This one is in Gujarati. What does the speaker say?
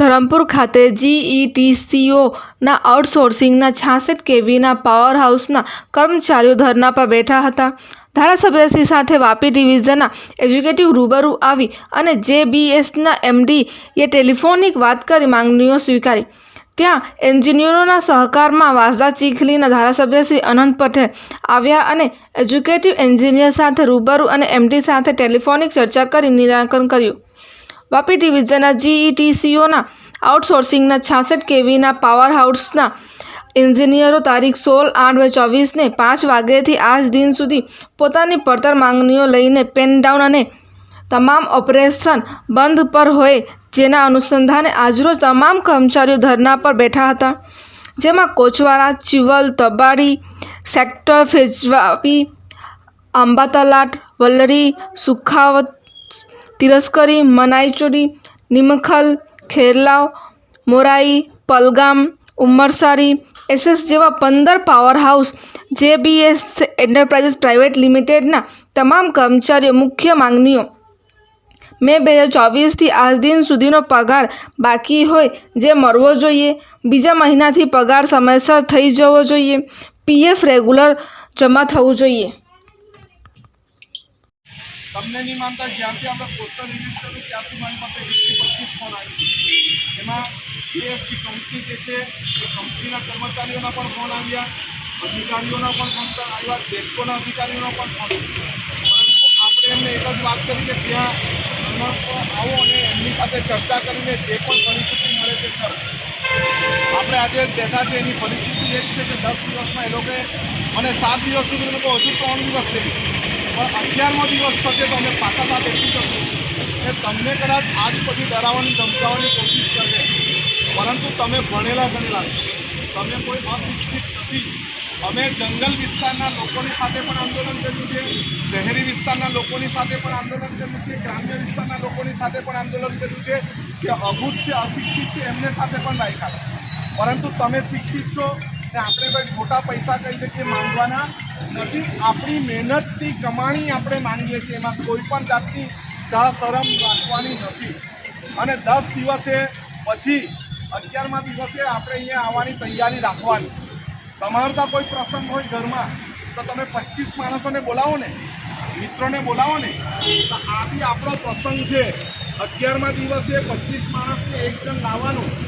ધરમપુર ખાતે જીઈટીસીઓના આઉટસોર્સિંગના છાસઠ કેવીના પાવર હાઉસના કર્મચારીઓ ધરના પર બેઠા હતા. ધારાસભ્યશ્રી સાથે વાપી ડિવિઝનના એજ્યુકેટિવ રૂબરૂ આવી અને જેબીએસના એમડીએ ટેલિફોનિક વાત કરી માંગણીઓ સ્વીકારી. ત્યાં એન્જિનિયરોના સહકારમાં વાસદા ચીખલીના ધારાસભ્ય શ્રી અનંત પટેલ આવ્યા અને એજ્યુકેટિવ એન્જિનિયર સાથે રૂબરૂ અને એમડી સાથે ટેલિફોનિક ચર્ચા કરી નિરાકરણ કર્યું. વાપી ડિવિઝનના જીઈટીસીઓના આઉટસોર્સિંગના છાસઠ કેવીના પાવર હાઉસના એન્જિનિયરો તારીખ સોળ આઠ બે ચોવીસને પાંચ વાગ્યેથી આજ દિન સુધી પોતાની પડતર માંગણીઓ લઈને પેન ડાઉન અને તમામ ઓપરેશન બંધ પર હોય જેના અનુસંધાને આજરોજ તમામ કર્મચારીઓ ધરના પર બેઠા હતા. જેમાં કોચવાડા, ચિવલ, તબાડી, સેક્ટર ફેજવાપી આંબાતલાટ વલ્લરી, સુખાવત તિરસ્કરી, મનાઈચોરી, નિમખલ, ખેરલાવ, મોરાઈ, પલગામ, ઉમરસારી, એસએસ જેવા પંદર power house JBS enterprises private લિમિટેડના તમામ કર્મચારીઓ મુખ્ય માંગણીઓ. મે બે હજાર ચોવીસથી આજ દિન સુધીનો પગાર બાકી હોય જે મળવો જોઈએ. બીજા મહિનાથી પગાર સમયસર થઈ જવો જોઈએ. પીએફ રેગ્યુલર જમા થવું જોઈએ. તમને નહીં માનતા, જ્યારથી આપણે પોસ્ટર રિલીઝ કર્યું, ત્યારથી મારી પાસે વીસથી પચીસ ફોન આવી એમાં જીએસપી કંપની જે છે, એ કંપનીના કર્મચારીઓના પણ ફોન આવ્યા, અધિકારીઓના પણ ફોન આવ્યા બેંકોના અધિકારીઓના પણ ફોન પરંતુ આપણે એમને એક જ વાત કરી કે ત્યાં આવો અને એમની સાથે ચર્ચા કરીને જે પણ પરિસ્થિતિ મળે તે કરો. આપણે આજે બેઠા છે એની પરિસ્થિતિ એ છે કે દસ દિવસમાં એ લોકોએ મને સાત દિવસ સુધી લોકો હજુ ત્રણ દિવસ થઈ પણ અગિયારમો દિવસ થશે તો અમે પાછા સાથે બેસી જશું એ તમને કદાચ આજ પછી ડરાવવાની ધમકાવવાની કોશિશ કરશે પરંતુ તમે ભણેલા ગણેલા તમે કોઈ અશિક્ષિત નથી. અમે જંગલ વિસ્તારના લોકોની સાથે પણ આંદોલન કર્યું છે. શહેરી વિસ્તારના લોકોની સાથે પણ આંદોલન કર્યું છે. ગ્રામ્ય વિસ્તારના લોકોની સાથે પણ આંદોલન કર્યું છે કે અભૂત છે અશિક્ષિત છે એમને સાથે પણ રાખ્યા. પરંતુ તમે શિક્ષિત છો. આપણે કોઈ મોટા પૈસા કઈ જગ્યાએ માંગવાના નથી. આપણી મહેનતથી કમાણી આપણે માંગીએ છીએ. એમાં કોઈ પણ જાતની સહશરમ રાખવાની નથી. અને દસ દિવસે પછી, અગિયારમા દિવસે આપણે અહીંયા આવવાની તૈયારી રાખવાની. તમારો ત્યાં કોઈ પ્રસંગ હોય ઘરમાં, તો તમે પચીસ માણસોને બોલાવો ને, મિત્રોને બોલાવો ને, તો આ બી આપણો પ્રસંગ છે. અગિયારમા દિવસે પચીસ માણસને એક જણ લાવવાનું.